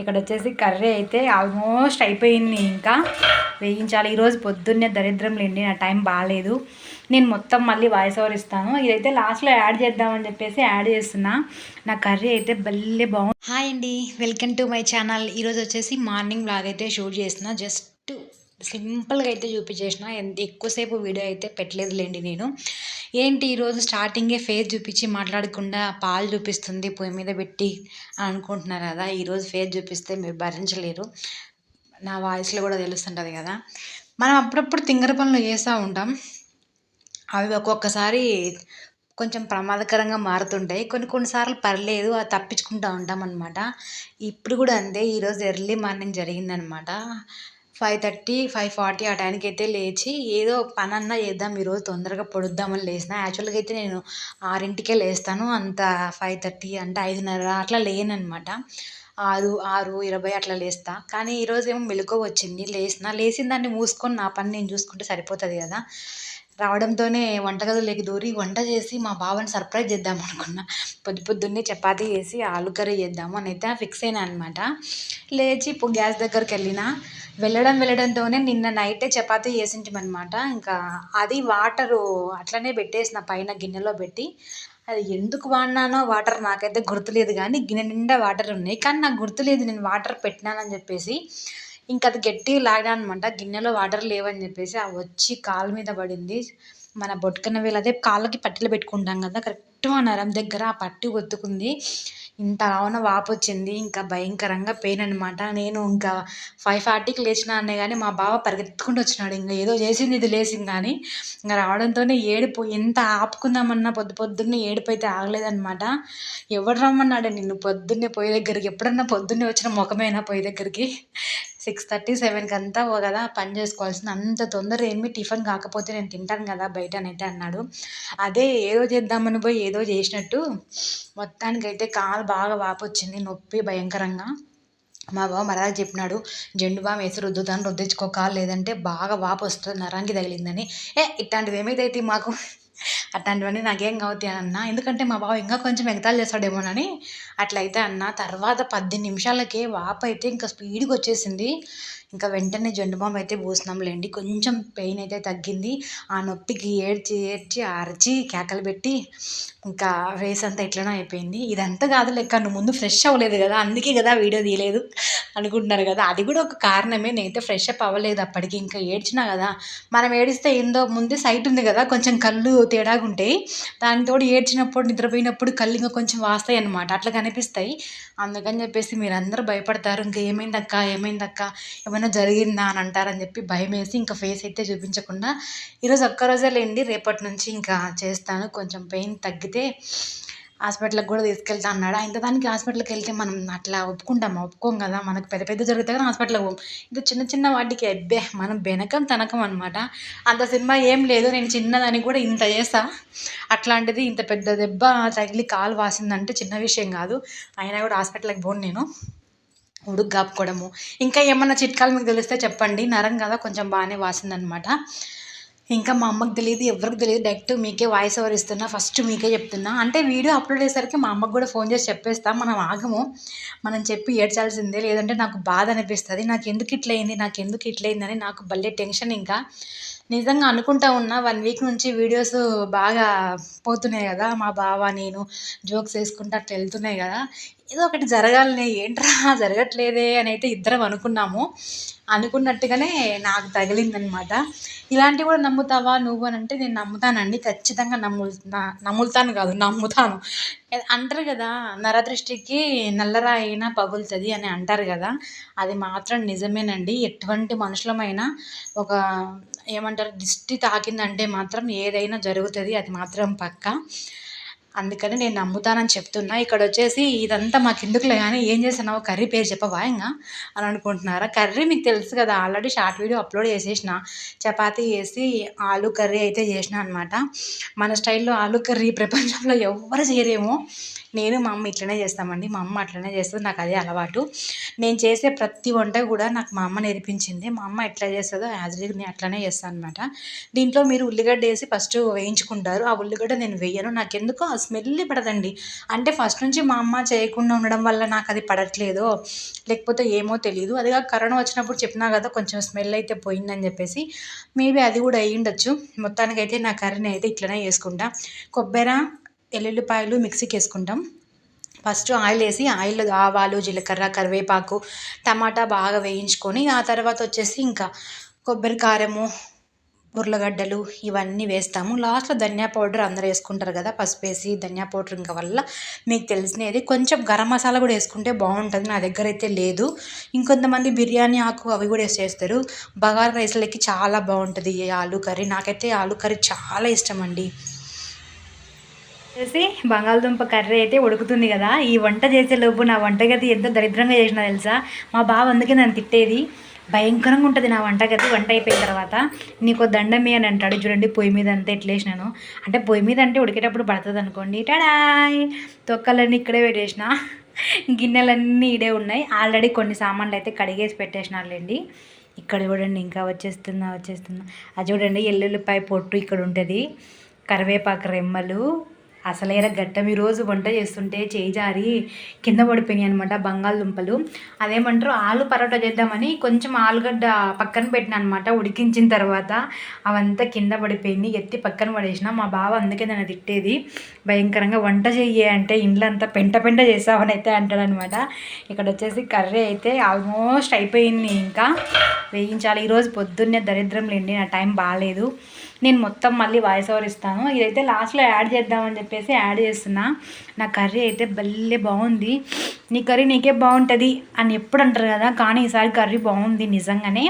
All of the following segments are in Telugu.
ఇక్కడ వచ్చేసి కర్రీ అయితే ఆల్మోస్ట్ అయిపోయింది ఇంకా. వేయించాలి. ఈరోజు పొద్దున్నే దరిద్రం లేండి నా టైం బాగాలేదు నేను మొత్తం మళ్ళీ వాయిస్ ఓవర్ ఇస్తాను. ఇదైతే లాస్ట్లో యాడ్ చేద్దామని చెప్పేసి యాడ్ చేస్తున్నా. నా కర్రీ అయితే భలే బాగుంది. హాయ్ అండి. Welcome to my channel. ఈరోజు వచ్చేసి మార్నింగ్ బ్లాగ్ అయితే షూట్ చేసిన జస్ట్ సింపుల్గా అయితే చూపించేసిన. ఎంత ఎక్కువసేపు వీడియో అయితే పెట్టలేదులేండి నేను. ఏంటి ఈరోజు స్టార్టింగే ఫేస్ చూపించి మాట్లాడకుండా పాలు చూపిస్తుంది పొయ్యి మీద పెట్టి అనుకుంటున్నారు కదా. ఈరోజు ఫేస్ చూపిస్తే మీరు భరించలేరు. నా వాయిస్లో కూడా తెలుస్తుంటుంది కదా. మనం అప్పుడప్పుడు తింగర పనులు చేస్తూ ఉంటాం. అవి ఒక్కొక్కసారి కొంచెం ప్రమాదకరంగా మారుతుంటాయి. కొన్ని కొన్నిసార్లు పర్లేదు అది తప్పించుకుంటూ ఉంటాం అనమాట ఇప్పుడు కూడా అంతే. ఈరోజు ఎర్లీ మార్నింగ్ జరిగిందనమాట ఫైవ్ థర్టీ ఫైవ్ ఫార్టీ ఆ టైంకి అయితే లేచి ఏదో పని అన్నా చేద్దాం ఈరోజు తొందరగా పొడుద్దామని లేచిన యాక్చువల్గా అయితే నేను ఆరింటికే లేస్తాను. అంత ఫైవ్ థర్టీ అంటే ఐదున్నర అట్లా లేననమాట ఆరు ఆరు ఇరవై అట్లా లేస్తా. కానీ ఈరోజు ఏమో మెలకువ వచ్చింది. లేచిన లేచిన దాన్ని మూసుకొని నా పని నేను చూసుకుంటే సరిపోతుంది కదా. రావడంతోనే వంటగదిలోకి దూరి వంట చేసి మా బావని సర్ప్రైజ్ చేద్దాం అనుకున్నా. పొద్దు పొద్దున్నే చపాతీ చేసి ఆలు కర్రీ చేద్దాము అని అయితే ఫిక్స్ అయినా అనమాట లేచి ఇప్పుడు గ్యాస్ దగ్గరికి వెళ్ళిన. వెళ్ళడం వెళ్ళడంతోనే నిన్న నైటే చపాతీ చేసింటామన్నమాట. ఇంకా అది వాటరు అట్లనే పెట్టేసిన పైన గిన్నెలో పెట్టి. అది ఎందుకు వాడినానో వాటర్ నాకైతే గుర్తులేదు కానీ గిన్నె నిండా వాటర్ ఉన్నాయి. కానీ నాకు గుర్తులేదు నేను వాటర్ పెట్టినానని చెప్పేసి. ఇంకా అది గట్టిగా లాగాను అనమాట గిన్నెలో వాటర్ లేవని చెప్పేసి ఆ వచ్చి కాలు మీద పడింది. మన బొట్టుకన్న వేలు అదే కాళ్ళకి పట్టీలు పెట్టుకుంటాం కదా కరెక్ట్ ఆ నరం దగ్గర ఆ పట్టి ఒత్తుకుంది. ఇంత ఆవున వాపు వచ్చింది ఇంకా భయంకరంగా పెయిన్ అనమాట నేను ఇంకా ఫైవ్ ఫార్టీకి లేచిన అనే కానీ మా బావ పరిగెత్తుకుంటూ వచ్చినాడు. ఇంకా ఏదో చేసింది ఇది లేచింది కానీ ఇంకా రావడంతోనే ఏడిపో ఎంత ఆపుకుందామన్నా పొద్దు పొద్దున్నే ఏడుపు అయితే ఆగలేదనమాట ఎవడు రమ్మన్నాడు? నిన్ను పొద్దున్నే పొయ్యి దగ్గరికి ఎప్పుడన్నా పొద్దున్నే వచ్చిన ముఖమేనా పొయ్యి దగ్గరికి? సిక్స్ థర్టీ సెవెన్కి అంతా కదా పని చేసుకోవాల్సింది. అంత తొందర ఏమి టిఫిన్ కాకపోతే నేను తింటాను కదా బయటనైతే అన్నాడు. అదే ఏదో చేద్దామని పోయి ఏదో చేసినట్టు మొత్తానికైతే కాలు బాగా వాపు వచ్చింది నొప్పి భయంకరంగా. మా బావ మరలా చెప్పినాడు జెండు బామ్ వేసి రుద్దుతాను రుద్దించుకోక లేదంటే బాగా వాపు వస్తుంది నరానికి తగిలిందని. ఏ ఇట్లాంటిది ఏమైతే మాకు? అట్లాంటివన్నీ నాకేం అని అన్న. ఎందుకంటే మా బావ ఇంకా కొంచెం ఎగతాలు చేస్తాడేమోనని అట్లయితే అన్న తర్వాత పద్దెనిమిది నిమిషాలకే వాపు అయితే ఇంకా స్పీడ్గా వచ్చేసింది. ఇంకా వెంటనే జండు బామ్ అయితే పోసినాంలేండి. కొంచెం పెయిన్ అయితే తగ్గింది. ఆ నొప్పికి ఏడ్చి ఏడ్చి అరిచి కేకలు పెట్టి ఇంకా ఫేస్ అంతా ఎట్లనో అయిపోయింది. ఇదంతా కాదు లెక్క నువ్వు ముందు ఫ్రెష్ అవ్వలేదు కదా అందుకే కదా వీడియో తీయలేదు అనుకుంటున్నారు కదా. అది కూడా ఒక కారణమే నేనైతే ఫ్రెష్ అప్ అవ్వలేదు అప్పటికి. ఇంకా ఏడ్చినా కదా మనం ఏడిస్తే ఏందో ముందే సైట్ ఉంది కదా కొంచెం కళ్ళు తేడాగా ఉంటాయి. దానితో ఏడ్చినప్పుడు నిద్రపోయినప్పుడు కళ్ళు ఇంకా కొంచెం వాస్తాయి అనమాట అట్లా కనిపిస్తాయి. అందుకని చెప్పేసి మీరు అందరూ భయపడతారు. ఇంకా ఏమైందక్క ఏమైందక్క? ఏమైనా జరిగిందా అని అంటారని చెప్పి భయం వేసి ఇంకా ఫేస్ అయితే చూపించకుండా ఈరోజు ఒక్కరోజే లేండి రేపటి నుంచి ఇంకా చేస్తాను. కొంచెం పెయిన్ తగ్గితే హాస్పిటల్కి కూడా తీసుకెళ్తా అన్నాడు. ఇంత దానికి హాస్పిటల్కి వెళ్తే మనం అట్లా ఒప్పుకుంటాం ఒప్పుకోం కదా. మనకు పెద్ద పెద్ద జరుగుతాయి కానీ హాస్పిటల్కి పోం. ఇంకా చిన్న చిన్న వాటికి అబ్బే మనం వెనకం తనకం అనమాట అంత సినిమా ఏం లేదు. నేను చిన్నదానికి కూడా ఇంత చేస్తా. అట్లాంటిది ఇంత పెద్ద దెబ్బ తగిలి కాలు వాసిందంటే చిన్న విషయం కాదు. అయినా కూడా హాస్పిటల్కి పోను నేను. ఉడుగ్గాపుకోవడము. ఇంకా ఏమన్నా చిట్కాలు మీకు తెలిస్తే చెప్పండి. నరం కదా కొంచెం బాగానే వాసిందనమాట. ఇంకా మా అమ్మకి తెలియదు ఎవరికి తెలియదు. డైరెక్ట్ మీకే వాయిస్ ఓవర్ ఇస్తున్నా ఫస్ట్ మీకే చెప్తున్నా. అంటే వీడియో అప్లోడ్ అయ్యేసరికి మా అమ్మకి కూడా ఫోన్ చేసి చెప్పేస్తాం మనం ఆగము. మనం చెప్పి ఏడ్చాల్సిందే. లేదంటే నాకు బాధ అనిపిస్తుంది. నాకు ఎందుకు ఇట్లయింది నాకు ఎందుకు ఇట్లా అని నాకు భలే టెన్షన్ ఇంకా. నిజంగా అనుకుంటా ఉన్నా వన్ వీక్ నుంచి వీడియోస్ బాగా పోతున్నాయి కదా. మా బావ నేను జోక్స్ వేసుకుంటూ అట్లా వెళ్తున్నాయి కదా. ఏదో ఒకటి జరగాలని ఏంట్రా జరగట్లేదే అని అయితే ఇద్దరం అనుకున్నాము. అనుకున్నట్టుగానే నాకు తగిలిందనమాట. ఇలాంటివి కూడా నమ్ముతావా నువ్వు అని అంటే నేను నమ్ముతానండి. ఖచ్చితంగా నమ్ము నమ్ముతాను కాదు నమ్ముతాను. అంటారు కదా నరదృష్టికి నల్లరాయినా అయినా పగులుతుంది అని అంటారు కదా అది మాత్రం నిజమేనండి. ఎటువంటి మనుషులమైనా ఒక ఏమంటారు దిష్టి తాకిందంటే మాత్రం ఏదైనా జరుగుతుంది అది మాత్రం పక్క. అందుకని నేను నమ్ముతానని చెప్తున్నా. ఇక్కడ వచ్చేసి ఇదంతా మాకు ఎందుకులే కానీ ఏం చేస్తున్నావు కర్రీ పేరు చెప్పవా ఇంకా అని అనుకుంటున్నారా? కర్రీ మీకు తెలుసు కదా ఆల్రెడీ షార్ట్ వీడియో అప్లోడ్ చేసేసిన. చపాతీ వేసి ఆలు కర్రీ అయితే చేసిన అనమాట మన స్టైల్లో ఆలు కర్రీ ప్రపంచంలో ఎవ్వరు చేయరేమో. నేను మా అమ్మ ఇట్లనే చేస్తామండి. మా అమ్మ అట్లనే చేస్తుంది నాకు అదే అలవాటు. నేను చేసే ప్రతి వంట కూడా నాకు మా అమ్మ నేర్పించింది. మా అమ్మ ఎట్లా చేస్తుందో యాజ్ ఇట్ నేను అట్లనే చేస్తాను అనమాట దీంట్లో మీరు ఉల్లిగడ్డ వేసి ఫస్ట్ వేయించుకుంటారు. ఆ ఉల్లిగడ్డ నేను వేయను. నాకు ఎందుకో స్మెల్ పడదండి. అంటే ఫస్ట్ నుంచి మా అమ్మ చేయకుండా ఉండడం వల్ల నాకు అది పడట్లేదో లేకపోతే ఏమో తెలియదు అదిగా కరోనా వచ్చినప్పుడు చెప్పినా కదా కొంచెం స్మెల్ అయితే పోయిందని చెప్పేసి మేబీ అది కూడా అయ్యి ఉండొచ్చు. మొత్తానికైతే నా కర్రీని అయితే ఇట్లనే చేసుకుంటా. కొబ్బరి ఎల్లుల్లిపాయలు మిక్సీకి వేసుకుంటాం. ఫస్ట్ ఆయిల్ వేసి ఆయిల్ ఆవాలు జీలకర్ర కరివేపాకు టమాటా బాగా వేయించుకొని ఆ తర్వాత వచ్చేసి ఇంకా కొబ్బరి కారము ఉర్లగడ్డలు ఇవన్నీ వేస్తాము. లాస్ట్లో ధనియా పౌడర్ అందరూ వేసుకుంటారు కదా పసుపు వేసి ధనియా పౌడర్ ఇంకా వల్ల మీకు తెలిసినది. కొంచెం గరం మసాలా కూడా వేసుకుంటే బాగుంటుంది నా దగ్గర అయితే లేదు. ఇంకొంతమంది బిర్యానీ ఆకు అవి కూడా వేసి చేస్తారు. బగారా రైస్లకి చాలా బాగుంటుంది ఈ ఆలు కర్రీ. నాకైతే ఆలు కర్రీ చాలా ఇష్టం అండి చేసి బంగాళదుంప కర్రీ అయితే ఉడుకుతుంది కదా. ఈ వంట చేసేలోపు నా వంటగది ఎంత దరిద్రంగా చేసినా తెలుసా? మా బావ అందుకే నన్ను తిట్టేది. భయంకరంగా ఉంటుంది నా వంటగది వంట అయిపోయిన తర్వాత నీకు దండమే అని అంటాడు. చూడండి పొయ్యి మీద అంతా ఎట్లేసినాను అంటే పొయ్యి మీద అంటే ఉడికేటప్పుడు పడుతుంది అనుకోండి. టడాయ్! తొక్కలన్నీ ఇక్కడే పెట్టేసిన. గిన్నెలన్నీ ఇడే ఉన్నాయి. ఆల్రెడీ కొన్ని సామాన్లు అయితే కడిగేసి పెట్టేసినారులేండి. ఇక్కడ చూడండి ఇంకా వచ్చేస్తుందా వచ్చేస్తుందా. అది చూడండి ఎల్లుల్లిపాయ పొట్టు ఇక్కడ ఉంటుంది. కరివేపాకు రెమ్మలు అసలేరా గట్టం ఈరోజు వంట చేస్తుంటే చేయి జారి కింద పడిపోయినాయి అనమాట బంగాళదుంపలు. అదేమంటారు? ఆలు పరోటా చేద్దామని కొంచెం ఆలుగడ్డ పక్కన పెట్టిన అనమాట ఉడికించిన తర్వాత అవంతా కింద పడిపోయింది. ఎత్తి పక్కన పడేసిన. మా బావ అందుకే నన్ను తిట్టేది. భయంకరంగా వంట చెయ్యి అంటే ఇండ్లంతా పెంట పెంట చేసావని అయితే అంటాడనమాట ఇక్కడ వచ్చేసి కర్రీ అయితే ఆల్మోస్ట్ అయిపోయింది ఇంకా. వేయించాలి. ఈరోజు పొద్దున్నే దరిద్రం లేండి నా టైం బాగాలేదు నేను మొత్తం మళ్ళీ వాయిస్ ఓవర్ ఇస్తాను. ఇదైతే లాస్ట్లో యాడ్ చేద్దామని చెప్పేసి యాడ్ చేస్తున్నా. నా కర్రీ అయితే భలే బాగుంది. నీ కర్రీ నీకే బాగుంటుంది అని ఎప్పుడు అంటారు కదా? కానీ ఈసారి కర్రీ బాగుంది నిజంగానే.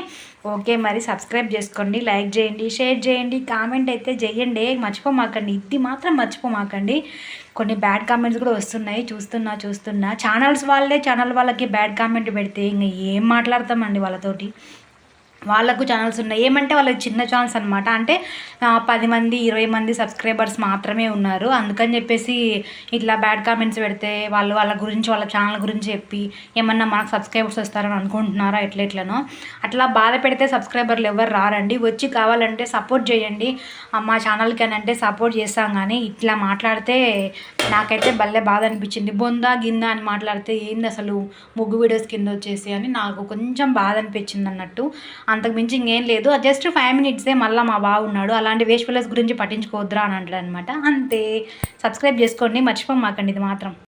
ఓకే మరి సబ్స్క్రైబ్ చేసుకోండి లైక్ చేయండి షేర్ చేయండి కామెంట్ అయితే చేయండి. మర్చిపోమాకండి ఇది మాత్రం మర్చిపోమాకండి. కొన్ని బ్యాడ్ కామెంట్స్ కూడా వస్తున్నాయి. చూస్తున్నా చూస్తున్నా. ఛానల్స్ వాళ్ళే ఛానల్ వాళ్ళకి బ్యాడ్ కామెంట్ పెడితే ఇంకా ఏం మాట్లాడతామండి వాళ్ళతోటి? వాళ్ళకు ఛానల్స్ ఉన్నాయి. ఏమంటే వాళ్ళకి చిన్న ఛానల్స్ అనమాట అంటే పది మంది ఇరవై మంది సబ్స్క్రైబర్స్ మాత్రమే ఉన్నారు. అందుకని చెప్పేసి ఇట్లా బ్యాడ్ కామెంట్స్ పెడితే వాళ్ళు వాళ్ళ గురించి వాళ్ళ ఛానల్ గురించి చెప్పి ఏమన్నా మనకు సబ్స్క్రైబర్స్ వస్తారని అనుకుంటున్నారా? ఎట్లా ఎట్లనో. అట్లా బాధ పెడితే సబ్స్క్రైబర్లు ఎవరు రారండి. వచ్చి కావాలంటే సపోర్ట్ చేయండి. మా ఛానల్కి అని అంటే సపోర్ట్ చేస్తాం కానీ ఇట్లా మాట్లాడితే నాకైతే భలే బాధ అనిపించింది. బొందా గిందా అని మాట్లాడితే ఏంది అసలు ముగ్గు వీడియోస్ కింద వచ్చేసి అని నాకు కొంచెం బాధ అనిపించింది అన్నట్టు. అంతకుమించి ఇంకేం లేదు. జస్ట్ ఫైవ్ మినిట్సే మళ్ళీ మా బాగున్నాడు అలాంటి వేస్ట్ ఫిల్లర్స్ గురించి పట్టించుకోవద్దురా అని అంటాడు అనమాట అంతే. సబ్స్క్రైబ్ చేసుకోండి. మర్చిపోమాకండి ఇది మాత్రం.